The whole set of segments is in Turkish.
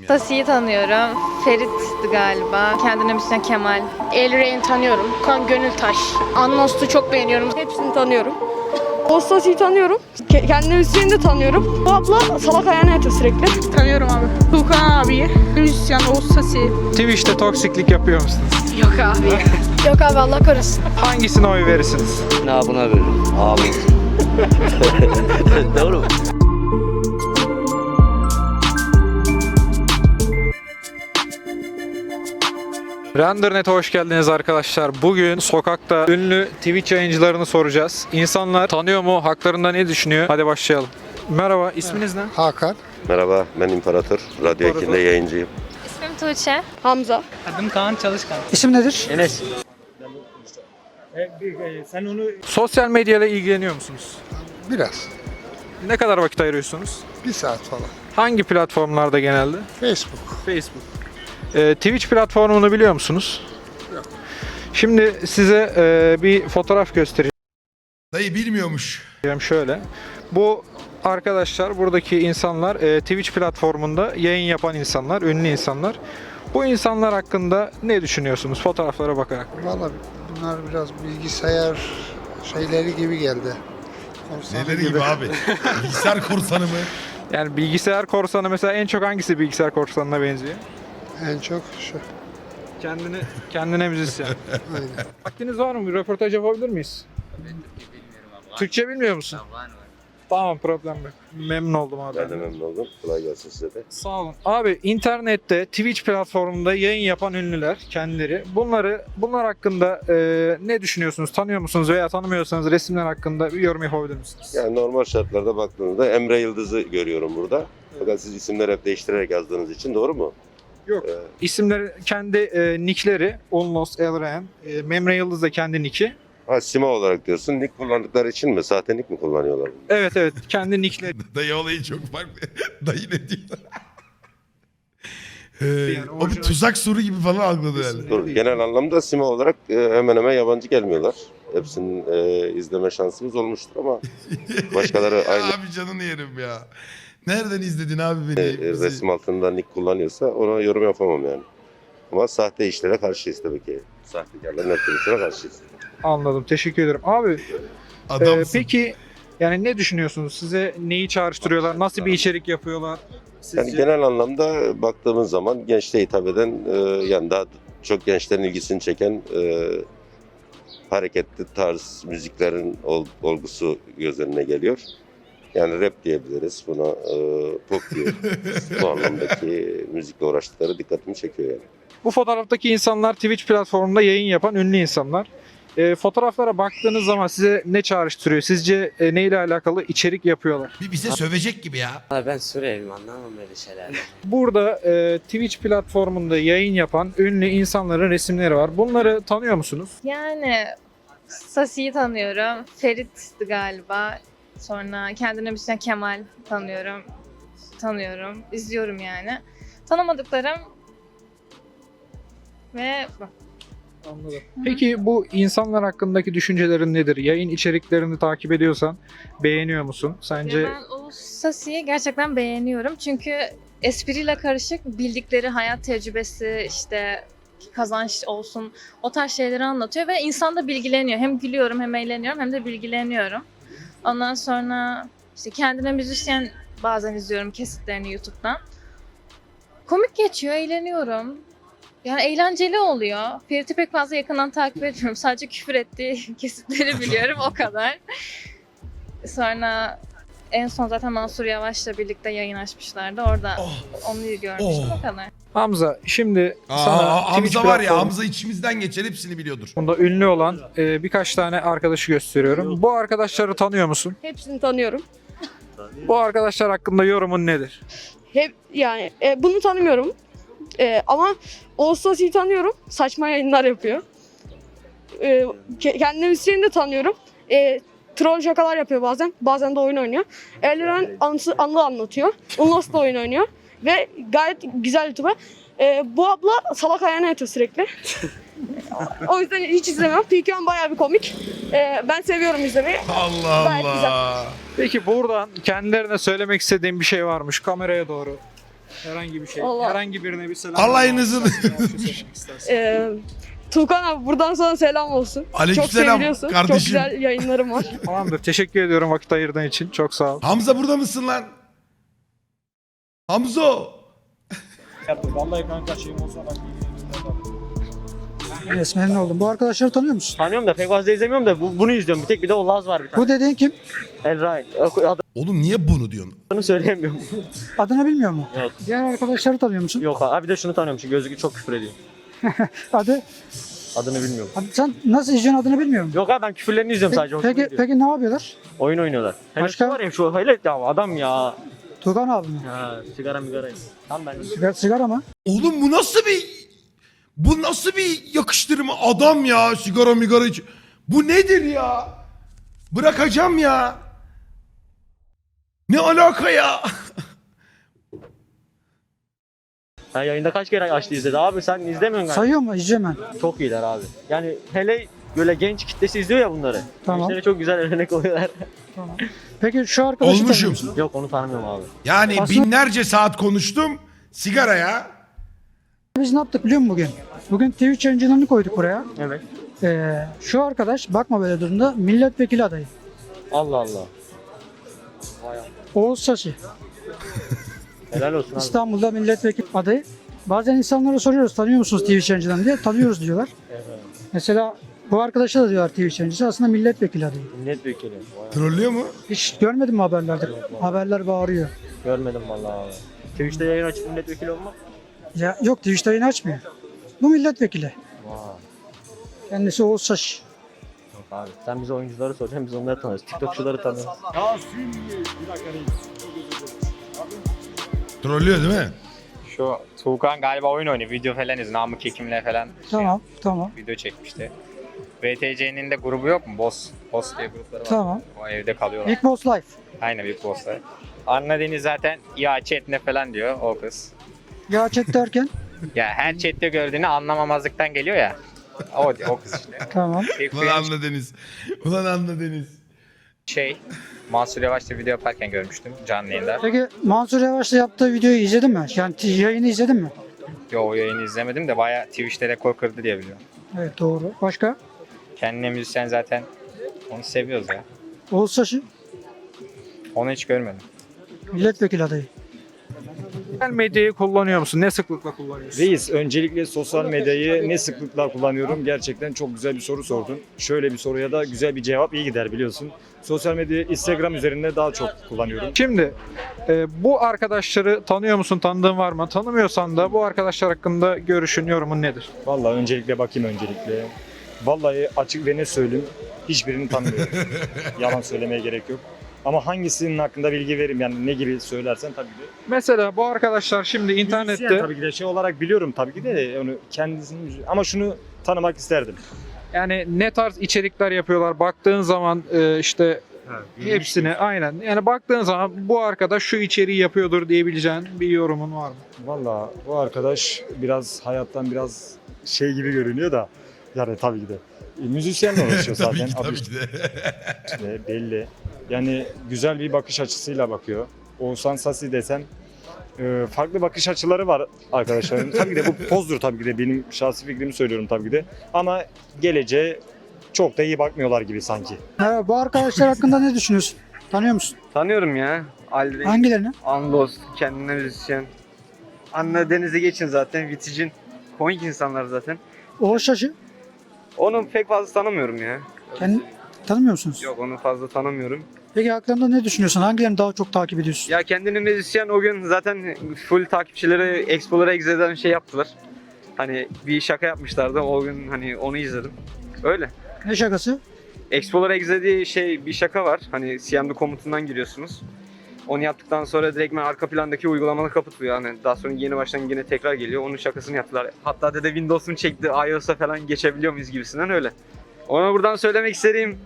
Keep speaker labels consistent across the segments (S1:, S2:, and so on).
S1: ya.
S2: Tasi'yi tanıyorum. Ferit'ti galiba. Kendine müzisyen Kemal.
S3: Elrain'i tanıyorum. Kan Gönültaş. Anlos'u çok beğeniyorum.
S4: Hepsini tanıyorum. Ostasi'yi tanıyorum. Ke- Kendi Hüseyin'i de tanıyorum. Bu abla salak ayağına yatıyor sürekli.
S3: Tanıyorum abi. Tuğkan abiyi. Müzisyen Oğuz Sasi.
S5: Twitch'te toksiklik yapıyor musunuz?
S3: Yok abi.
S4: Yok abi Allah korusun.
S5: Hangisine oy verirsiniz?
S6: Ne buna veririm? Abi. Doğru mu?
S5: Rendernet'e hoş geldiniz arkadaşlar. Bugün sokakta ünlü Twitch yayıncılarını soracağız. İnsanlar tanıyor mu? Haklarında ne düşünüyor? Hadi başlayalım. Merhaba, isminiz ne?
S7: Hakan.
S8: Merhaba, ben İmparator. Radyo
S5: İmparator.
S8: 2'de yayıncıyım.
S2: İsmim Tuğçe.
S4: Hamza.
S7: İsim nedir?
S6: Enes.
S5: Sosyal medyayla ilgileniyor musunuz?
S7: Biraz.
S5: Ne kadar vakit ayırıyorsunuz?
S7: Bir saat falan.
S5: Hangi platformlarda genelde?
S7: Facebook.
S5: Facebook. Ee, Twitch platformunu biliyor musunuz?
S7: Yok.
S5: Şimdi size e, bir fotoğraf göstereceğim
S1: Dayı bilmiyormuş.
S5: şöyle. Bu arkadaşlar, buradaki insanlar e, Twitch platformunda yayın yapan insanlar, ünlü insanlar. Bu insanlar hakkında ne düşünüyorsunuz fotoğraflara bakarak?
S7: Valla bunlar biraz bilgisayar şeyleri gibi geldi. Korsanı
S1: Neleri gibi abi. Bilgisayar korsanı mı?
S5: Yani bilgisayar korsanı mesela en çok hangisi bilgisayar korsanına benziyor?
S7: En çok şu.
S5: Kendini kendine müzisyen.
S7: Aynen.
S5: Vaktiniz var mı? Bir röportaj yapabilir miyiz? Türkçe bilmiyor musun? Tamam problem yok. Memnun oldum abi.
S8: Ben de memnun oldum. Kolay gelsin size de.
S5: Sağ olun. Abi internette Twitch platformunda yayın yapan ünlüler kendileri. Bunları bunlar hakkında e, ne düşünüyorsunuz? Tanıyor musunuz veya tanımıyorsanız resimler hakkında bir yorum yapabilir misiniz?
S8: Yani normal şartlarda baktığınızda Emre Yıldız'ı görüyorum burada. Fakat siz isimleri hep değiştirerek yazdığınız için doğru mu?
S5: Yok.
S8: Ee,
S5: İsimleri kendi e, nickleri Unlos Elren, e, Memre Yıldız da kendi nicki.
S8: ha sima olarak diyorsun. Nick kullandıkları için mi? Sahte nick mi kullanıyorlar?
S5: Evet evet kendi nickleri.
S1: Dayı olayı çok farklı. Dayı ne diyor? Ee,
S5: Yani
S1: o bir
S5: orijinal-
S1: tuzak soru gibi falan algıladı yani.
S8: Doğru. Genel anlamda sima olarak e, hemen hemen yabancı gelmiyorlar. Hepsinin e, izleme şansımız olmuştur ama başkaları aynı
S1: Abi canını yerim ya. Nereden izledin abi beni?
S8: e,
S1: Bizi-
S8: resim altında nick kullanıyorsa ona yorum yapamam yani. Ama sahte işlere karşıyız tabii ki. Sahtekarların aktivitesine karşıyız.
S5: Anladım. Teşekkür ederim. Abi e,
S1: Adamsın.
S5: peki yani ne düşünüyorsunuz? Size neyi çağrıştırıyorlar? Nasıl bir içerik yapıyorlar? Sizce?
S8: Yani genel anlamda baktığımız zaman gençliğe hitap eden e, yani daha çok gençlerin ilgisini çeken e, hareketli tarz müziklerin ol- olgusu göz önüne geliyor. Yani rap diyebiliriz buna e, pop diyebiliriz. Bu anlamdaki müzikle uğraştıkları dikkatimi çekiyor yani.
S5: Bu fotoğraftaki insanlar Twitch platformunda yayın yapan ünlü insanlar. E, fotoğraflara baktığınız zaman size ne çağrıştırıyor? Sizce e, neyle alakalı içerik yapıyorlar?
S1: Bir bize sövecek gibi ya.
S6: Abi ben Suriyeliyim anlamam böyle şeylerden.
S5: Burada e, Twitch platformunda yayın yapan ünlü insanların resimleri var. Bunları tanıyor musunuz?
S2: Yani Sasi'yi tanıyorum. Ferit'ti galiba. Sonra kendine müzisyen Kemal tanıyorum. Tanıyorum. İzliyorum yani. Tanımadıklarım ve bu.
S5: Anladım. Peki bu insanlar hakkındaki düşüncelerin nedir? Yayın içeriklerini takip ediyorsan beğeniyor musun? Sence
S2: Ya ben o Sasi'yi gerçekten beğeniyorum. Çünkü espriyle karışık bildikleri hayat tecrübesi işte kazanç olsun o tarz şeyleri anlatıyor ve insan da bilgileniyor. Hem gülüyorum hem eğleniyorum hem de bilgileniyorum. Ondan sonra işte kendine müzisyen bazen izliyorum kesitlerini YouTube'dan. Komik geçiyor, eğleniyorum. Yani eğlenceli oluyor. Ferit'i pek fazla yakından takip etmiyorum. Sadece küfür ettiği kesitleri biliyorum o kadar. Sonra en son zaten Mansur Yavaş'la birlikte yayın açmışlardı. Orada
S1: Oh.
S2: onu görmüştüm
S1: Oh.
S2: o kadar.
S5: Hamza şimdi
S1: Aa,
S5: sana Twitch
S1: Hamza var ya
S5: platformu-
S1: Hamza içimizden geçer hepsini biliyordur.
S5: Bunda ünlü olan e, birkaç tane arkadaşı gösteriyorum. Bu arkadaşları tanıyor musun?
S4: Hepsini tanıyorum.
S5: Bu arkadaşlar hakkında yorumun nedir?
S4: Hep yani e, bunu tanımıyorum. E, ama Ostasi'yi tanıyorum. Saçma yayınlar yapıyor. E, ke- kendi Hüseyin'i de tanıyorum. E, troll şakalar yapıyor bazen. Bazen de oyun oynuyor. Elren anısı, anı anlatıyor. Unlos da oyun oynuyor. Ve gayet güzel YouTube'a. E, bu abla salak ayağına yatıyor sürekli. o yüzden hiç izlemem. PKM bayağı bir komik. E, ben seviyorum izlemeyi.
S1: Allah
S4: Gayet
S1: Allah.
S5: Peki buradan kendilerine söylemek istediğim bir şey varmış kameraya doğru. Herhangi bir şey.
S4: Allah.
S5: Herhangi birine bir selam. İstersen.
S4: Ee, Tuğkan abi buradan sana selam olsun. Çok
S1: Aleykümselam
S4: seviliyorsun. Çok
S1: kardeşim.
S4: güzel yayınlarım var.
S5: Tamamdır. Teşekkür ediyorum vakit ayırdığın için. Çok sağ ol.
S1: Hamza burada mısın lan? Hamzo.
S5: Vallahi kanka şeyim olsa bak.
S9: Yes, memnun oldum. Bu arkadaşları tanıyor musun?
S10: Tanıyorum da pek fazla izlemiyorum da bu, bunu izliyorum. Bir tek bir de o Laz var bir tane.
S9: Bu dediğin kim?
S10: El Ray.
S1: Oğlum niye bunu diyorsun?
S10: Adını söyleyemiyorum.
S9: Adını bilmiyor mu?
S10: Yok.
S9: Diğer arkadaşları tanıyor musun?
S10: Yok abi bir de şunu tanıyorum. Şu gözlüklü çok küfür ediyor.
S9: Adı,
S10: Adını bilmiyorum.
S9: adı sen nasıl izliyorsun adını bilmiyor musun?
S10: Yok abi ben küfürlerini izliyorum sadece.
S9: Peki,
S10: hoşuma
S9: peki,
S10: gidiyor.
S9: peki ne yapıyorlar?
S10: Oyun oynuyorlar. Hele
S9: Başka?
S10: şu var ya şu hele ya adam ya.
S9: Tuğkan abi mi?
S10: Ya sigara migara. Tam ben.
S9: Sigara, sigara mı?
S1: Oğlum bu nasıl bir... Bu nasıl bir yakıştırma adam ya sigara migara iç. Bu nedir ya? Bırakacağım ya. Ne alaka ya?
S10: Ha, yayında kaç kere açtı izledi abi sen izlemiyorsun galiba.
S9: Sayıyor mu? İzliyorum ben.
S10: Çok iyiler abi. Yani hele böyle genç kitlesi izliyor ya bunları.
S9: Tamam.
S10: Gençlere çok güzel örnek oluyorlar.
S9: Peki şu arkadaşı tanıyor
S1: Olmuşum.
S9: musun?
S10: Yok onu tanımıyorum abi.
S1: Yani
S9: Aslında-
S1: binlerce saat konuştum. Sigara ya.
S9: Biz ne yaptık biliyor musun bugün? Bugün Twitch yayıncılarını koyduk buraya.
S10: Evet.
S9: Ee, şu arkadaş bakma böyle durumda milletvekili adayı.
S10: Allah Allah.
S9: Oğuz Saçı.
S10: Helal olsun abi.
S9: İstanbul'da milletvekili adayı. Bazen insanlara soruyoruz tanıyor musunuz Twitch yayıncılarını diye. Tanıyoruz diyorlar.
S10: Evet.
S9: Mesela bu arkadaşa da diyorlar Twitch yayıncısı aslında milletvekili adayı.
S10: Milletvekili. Vay
S1: Trollüyor mu?
S9: Hiç görmedin mi haberlerde? Haberler bağırıyor.
S10: Görmedim vallahi abi. Twitch'te yayın açıp milletvekili olmak.
S9: Ya yok Twitch'te yayın açmıyor. Bu milletvekili.
S10: Vay.
S9: Kendisi Oğuz.
S10: Yok abi. Sen bize oyuncuları soracaksın biz onları tanıyoruz. TikTokçuları tanıyoruz.
S1: Trollüyor değil mi?
S11: Şu Tuğkan galiba oyun oynuyor. Video falan izliyor. Namık Hekim'le falan
S9: Tamam, tamam,
S11: video çekmişti. VTC'nin de grubu yok mu? Boss. Boss diye grupları var.
S9: tamam.
S11: O evde kalıyorlar.
S9: Big Boss Life.
S11: Aynı Big Boss'lar. Anna Deniz zaten ya chat ne falan diyor o kız.
S9: Ya chat derken
S11: Ya her chatte gördüğünü anlamamazlıktan geliyor ya. O, o kız işte.
S9: tamam.
S1: Ulan anla Deniz. Ulan anla Deniz.
S11: Şey Mansur Yavaş'la video yaparken görmüştüm canlı yayında.
S9: Peki Mansur Yavaş'la yaptığı videoyu izledin mi? Yani t- yayını izledin mi?
S11: Yo o yayını izlemedim de bayağı Twitch'te rekor kırdı diye biliyorum.
S9: Evet doğru. Başka?
S11: Kendine müzisyen zaten onu seviyoruz ya.
S9: Oğuz Saçı
S11: Onu hiç görmedim.
S9: milletvekili adayı.
S5: Sosyal medyayı kullanıyor musun? Ne sıklıkla kullanıyorsun?
S12: Reis, öncelikle sosyal medyayı ne sıklıkla kullanıyorum? Gerçekten çok güzel bir soru sordun. Şöyle bir soruya da güzel bir cevap iyi gider biliyorsun. Sosyal medyayı Instagram üzerinde daha çok kullanıyorum.
S5: Şimdi e, bu arkadaşları tanıyor musun? Tanıdığın var mı? Tanımıyorsan da bu arkadaşlar hakkında görüşün, yorumun nedir?
S12: Vallahi öncelikle bakayım öncelikle. Vallahi açık ve ne söyleyeyim, hiçbirini tanımıyorum. Yalan söylemeye gerek yok. Ama hangisinin hakkında bilgi veririm yani ne gibi söylersen tabii ki de.
S5: Mesela bu arkadaşlar şimdi internette
S12: Müzisyen tabii ki de şey olarak biliyorum tabii ki de onu kendisini ama şunu tanımak isterdim.
S5: yani ne tarz içerikler yapıyorlar baktığın zaman e, işte hepsine aynen yani baktığın zaman bu arkadaş şu içeriği yapıyordur diyebileceğin bir yorumun var mı?
S12: Valla bu arkadaş biraz hayattan biraz şey gibi görünüyor da yani tabii ki de. E, müzisyenle uğraşıyor
S1: tabii
S12: zaten.
S1: ki
S12: Adı
S1: tabii ki de.
S12: üstünde belli. Yani güzel bir bakış açısıyla bakıyor. Oğuzhan Sasi desem e, farklı bakış açıları var arkadaşların. tabii ki de bu pozdur tabii ki de benim şahsi fikrimi söylüyorum tabii ki de. Ama geleceğe çok da iyi bakmıyorlar gibi sanki.
S9: Ha, bu arkadaşlar hakkında ne düşünüyorsun? Tanıyor musun?
S6: Tanıyorum ya. Aldrin,
S9: Hangilerini?
S6: Andos, kendine müzisyen. Anna Deniz'i geçin zaten. Viticin. Komik insanlar zaten.
S9: Oğuz Saçı.
S6: Onu pek fazla tanımıyorum ya.
S9: Kendi, tanımıyor musunuz?
S6: Yok onu fazla tanımıyorum.
S9: Peki hakkında ne düşünüyorsun? Hangilerini daha çok takip ediyorsun?
S6: Ya kendini müzisyen o gün zaten full takipçileri Expo'lara Exe'den şey yaptılar. Hani bir şaka yapmışlardı. O gün hani onu izledim. Öyle.
S9: Ne şakası?
S6: Expo'lara Exe diye şey bir şaka var. Hani CMD komutundan giriyorsunuz. Onu yaptıktan sonra direkt arka plandaki uygulamalı kapatılıyor. Yani daha sonra yeni baştan yine tekrar geliyor. Onun şakasını yaptılar. Hatta dede Windows'un çekti iOS'a falan geçebiliyor muyuz gibisinden öyle. Ona buradan söylemek istediğim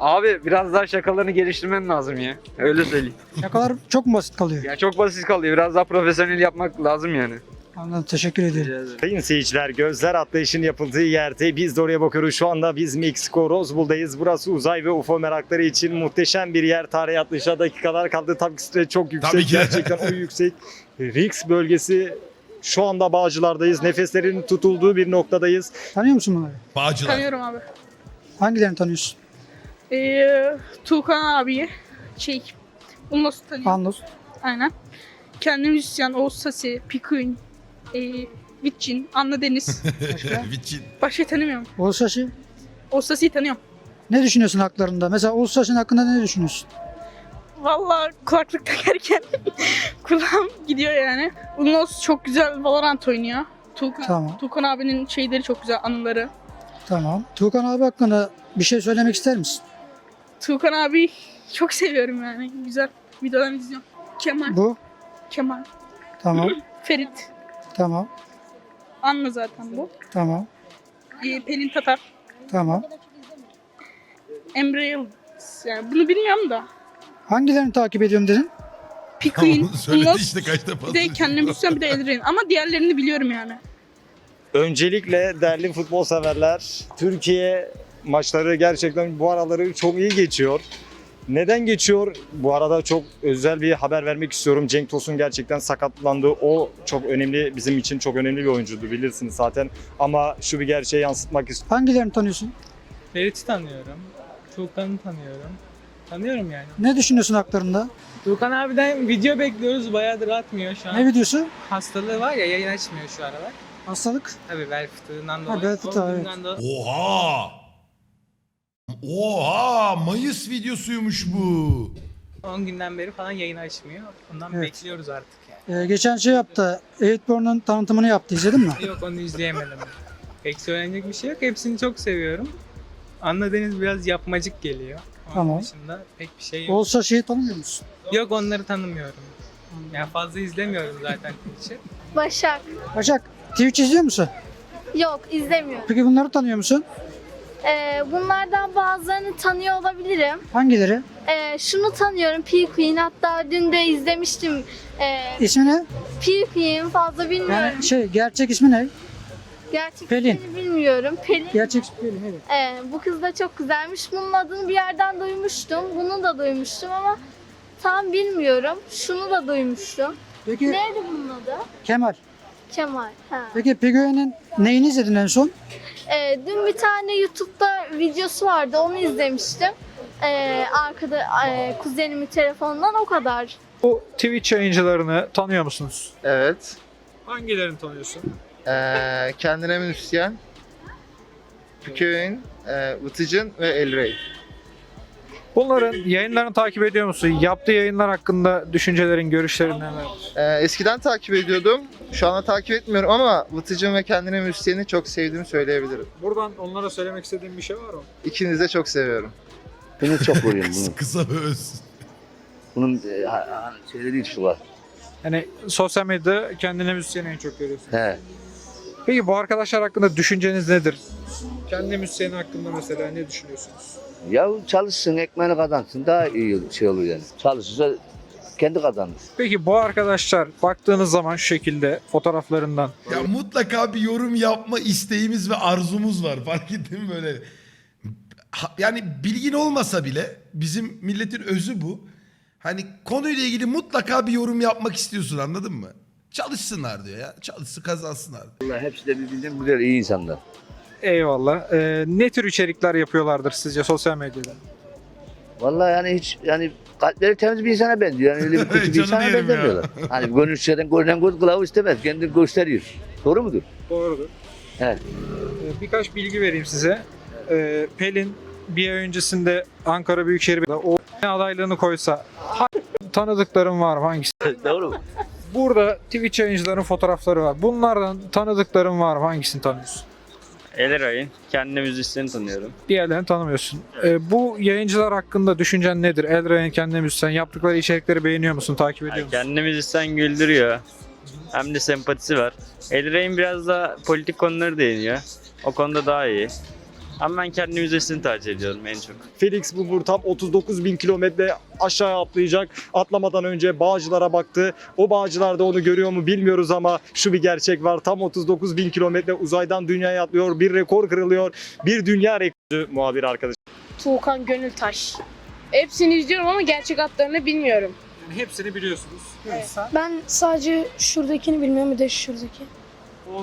S6: Abi biraz daha şakalarını geliştirmen lazım ya. Öyle söyleyeyim.
S9: Şakalar çok mu basit kalıyor?
S6: Ya çok basit kalıyor. Biraz daha profesyonel yapmak lazım yani.
S9: Anladım. Teşekkür ederim.
S12: Sayın seyirciler gözler atlayışın yapıldığı yerde biz de oraya bakıyoruz. Şu anda biz Meksiko Roswell'dayız. Burası uzay ve UFO merakları için muhteşem bir yer. Tarih atlayışa dakikalar kaldı. Tabii ki süre çok yüksek.
S1: Tabii ki.
S12: Gerçekten o yüksek. Rix bölgesi şu anda Bağcılar'dayız. Nefeslerin tutulduğu bir noktadayız.
S9: Tanıyor musun bunları?
S1: Bağcılar.
S3: Tanıyorum abi.
S9: Hangilerini tanıyorsun?
S3: Ee, Tuğkan abiyi. Şey, bunu nasıl tanıyorum?
S9: Anlos.
S3: Aynen. Kendi müzisyen Oğuz Sasi, Pikuin, e, Vitçin, Anna Deniz.
S1: Viçin.
S3: Başka tanımıyorum.
S9: Oğuz Saçı.
S3: Oğuz Sasi'yi tanıyorum.
S9: Ne düşünüyorsun haklarında? Mesela Oğuz Saç'ın hakkında ne düşünüyorsun?
S3: Vallahi kulaklık takarken kulağım gidiyor yani. Ulnos çok güzel Valorant oynuyor. Tuğkan,
S9: Tamam.
S3: Tuğkan abinin şeyleri çok güzel anıları.
S9: Tamam. Tuğkan abi hakkında bir şey söylemek ister misin?
S3: Tuğkan abi çok seviyorum yani. Güzel videolarını izliyorum. Kemal,
S9: Bu.
S3: Kemal,
S9: Tamam.
S3: Ferit,
S9: Tamam.
S3: Anna zaten bu.
S9: Tamam.
S3: Ee, Pelin Tatar,
S9: Tamam.
S3: Emre Yıldız. Yani bunu bilmiyorum da.
S9: Hangilerini takip ediyorum dedin?
S3: Pikuin,
S1: Onu söyledi
S3: Ulnos,
S1: işte kaç defa.
S3: bir de kendim müzisyen bir de Eldrain. Ama diğerlerini biliyorum yani.
S12: Öncelikle değerli futbol severler, Türkiye maçları gerçekten bu araları çok iyi geçiyor. Neden geçiyor? Bu arada çok özel bir haber vermek istiyorum. Cenk Tosun gerçekten sakatlandı. O çok önemli, bizim için çok önemli bir oyuncuydu bilirsiniz zaten. Ama şu bir gerçeği yansıtmak istiyorum.
S9: Hangilerini tanıyorsun?
S13: Ferit'i tanıyorum. Tuğkan'ı tanıyorum. Tanıyorum yani.
S9: Ne düşünüyorsun haklarında?
S13: Tuğkan abiden video bekliyoruz. Bayağıdır atmıyor şu an.
S9: Ne videosu?
S13: Hastalığı var ya yayın açmıyor şu aralar.
S9: Hastalık.
S13: Tabii bel fıtığından
S9: Ha,
S13: dolayı.
S9: bel fıtığı, evet.
S13: dolayı-
S1: Oha! Oha! Mayıs videosuymuş bu.
S13: 10 günden beri falan yayın açmıyor. Ondan
S9: Evet.
S13: bekliyoruz artık yani.
S9: Ee, geçen şey yaptı. Eightborn'un tanıtımını yaptı. İzledin mi?
S13: Yok onu izleyemedim. Pek söylenecek bir şey yok. Hepsini çok seviyorum. Anla Deniz biraz yapmacık geliyor. Onun
S9: Tamam.
S13: dışında pek bir şey yok.
S9: Oğuz Saçı'yı tanımıyor musun?
S13: Yok onları tanımıyorum. Ya fazla izlemiyorum zaten Twitch'i.
S6: Başak.
S9: Başak, Twitch izliyor musun?
S6: Yok izlemiyorum.
S9: Peki bunları tanıyor musun?
S6: Ee, bunlardan bazılarını tanıyor olabilirim.
S9: Hangileri?
S6: Ee, şunu tanıyorum P Queen hatta dün de izlemiştim. Ee,
S9: İsmi ne?
S6: P Queen fazla bilmiyorum.
S9: Yani şey, gerçek ismi ne?
S6: Gerçek
S9: Pelin.
S6: ismini bilmiyorum. Pelin.
S9: Gerçek Pelin, evet.
S6: Ee, bu kız da çok güzelmiş. Bunun adını bir yerden duymuştum. Bunu da duymuştum ama tam bilmiyorum. Şunu da duymuştum.
S9: Peki
S6: Neydi bunun adı?
S9: Kemal.
S6: Kemal. Ha.
S9: Peki Pigöye'nin neyini izledin en son?
S6: Ee, dün bir tane YouTube'da videosu vardı. Onu izlemiştim. Ee, arkada e, kuzenimin telefonundan o kadar.
S5: Bu Twitch yayıncılarını tanıyor musunuz?
S8: Evet.
S5: Hangilerini tanıyorsun?
S8: Ee, kendine müzisyen. Püköy'ün, e, Vıtıcın ve Elrey.
S5: Bunların yayınlarını takip ediyor musun? Yaptığı yayınlar hakkında düşüncelerin, görüşlerin neler?
S8: Ee, eskiden takip ediyordum. Şu anda takip etmiyorum ama Vıtıcın ve kendine müzisyeni çok sevdiğimi söyleyebilirim.
S5: Buradan onlara söylemek istediğin bir şey var mı?
S8: İkinizi de çok seviyorum.
S4: Bunu çok koruyorum bunu.
S1: Kısa ve öz.
S4: Bunun e, ha- ha- şeyleri değil şu var.
S5: Yani sosyal medyada kendine müzisyeni en çok görüyorsun.
S4: He.
S5: Peki bu arkadaşlar hakkında düşünceniz nedir? Kendi müzisyeni hakkında mesela ne düşünüyorsunuz?
S4: Ya çalışsın, ekmeğini kazansın daha iyi şey olur yani. Çalışırsa kendi kazanır.
S5: Peki bu arkadaşlar baktığınız zaman şu şekilde fotoğraflarından
S1: Ya mutlaka bir yorum yapma isteğimiz ve arzumuz var. Fark ettin mi böyle? Ha- Yani bilgin olmasa bile bizim milletin özü bu. Hani konuyla ilgili mutlaka bir yorum yapmak istiyorsun anladın mı? Çalışsınlar diyor ya. Çalışsın kazansınlar.
S4: Vallahi hepsi de birbirinden güzel, iyi insanlar.
S5: eyvallah. Ee, ne tür içerikler yapıyorlardır sizce sosyal medyada?
S4: Vallahi yani hiç yani kalpleri temiz bir insana benziyor. Yani öyle bir kötü bir insana
S1: yerim ya.
S4: benzemiyorlar. Hani gönül şişeden görünen göz kılavuz istemez. Kendini gösteriyor. Doğru mudur?
S5: Doğrudur.
S4: Evet.
S5: Ee, birkaç bilgi vereyim size. Ee, Pelin bir ay öncesinde Ankara Büyükşehir Belediyesi o adaylığını koysa ha- tanıdıklarım var mı? hangisi?
S4: Doğru mu?
S5: Burada Twitch yayıncıların fotoğrafları var. Bunlardan tanıdıklarım var mı? Hangisini tanıyorsun?
S14: Eleray'ın kendi müzisyeni tanıyorum.
S5: Diğerlerini tanımıyorsun. Ee, bu yayıncılar hakkında düşüncen nedir? Eldra'nın kendi müzisyen yaptıkları içerikleri beğeniyor musun? Takip ediyor musun?
S14: Kendi müzisyen güldürüyor. Hem de sempatisi var. Elray'ın biraz da politik konuları değiniyor. O konuda daha iyi.
S6: Ama ben kendi müzesini tercih ediyorum en çok.
S12: Felix Bubur tam 39 bin kilometre aşağı atlayacak. Atlamadan önce Bağcılar'a baktı. O Bağcılar da onu görüyor mu bilmiyoruz ama şu bir gerçek var. Tam 39 bin kilometre uzaydan dünyaya atlıyor. Bir rekor kırılıyor. Bir dünya rekoru muhabir arkadaş.
S15: Tuğkan Gönültaş. Hepsini izliyorum ama gerçek adlarını bilmiyorum.
S5: Yani hepsini biliyorsunuz. Sen
S16: Ben sadece şuradakini bilmiyorum bir de şuradaki.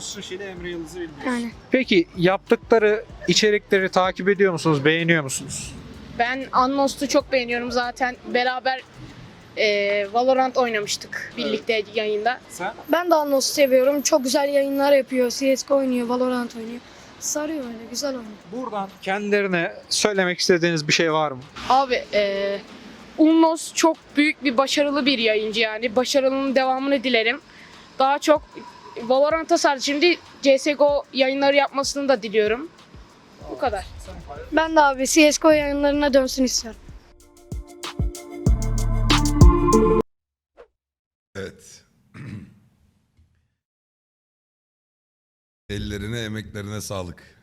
S5: Sushi ile Emre Yıldız'ı bilmiyorsun.
S16: Yani.
S5: Peki yaptıkları içerikleri takip ediyor musunuz? Beğeniyor musunuz?
S15: Ben Anlost'u çok beğeniyorum zaten. Beraber eee, Valorant oynamıştık birlikte yayında.
S5: Sen?
S16: Ben de Anlos seviyorum. Çok güzel yayınlar yapıyor. CSGO oynuyor, Valorant oynuyor. Sarıyor öyle, güzel oynuyor.
S5: Buradan kendilerine söylemek istediğiniz bir şey var mı?
S15: Abi eee Unnos çok büyük bir başarılı bir yayıncı yani. Başarının devamını dilerim. Daha çok Valorant'a sardı. Şimdi CSGO yayınları yapmasını da diliyorum. Bu kadar.
S16: Ben de abi CSGO yayınlarına dönsün istiyorum.
S1: Evet. Ellerine, emeklerine sağlık.